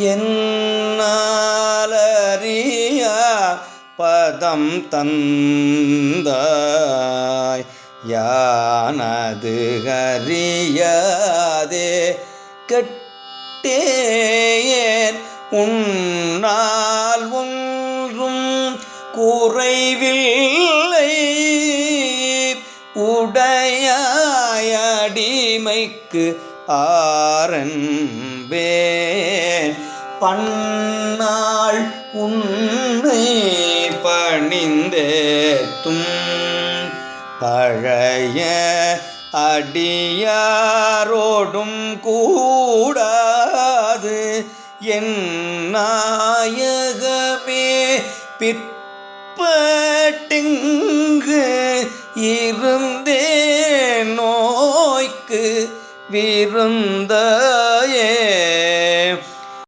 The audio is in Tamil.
என்னாலறிய பதம் தந்தாய்? யானது அறியாதே? கெட்டேன் உன்னால் ஒன்றும் குறைவில்லை. உடையாயடிமைக்கு ஆரன்பே பன்னாள் உன்னை பணிந்தேத்தும். பழைய அடியாரோடும் கூடாது என் நாயகமே. பிற்பட்டிங்கு இருந்தே நோய்க்கு விருந்தாய்.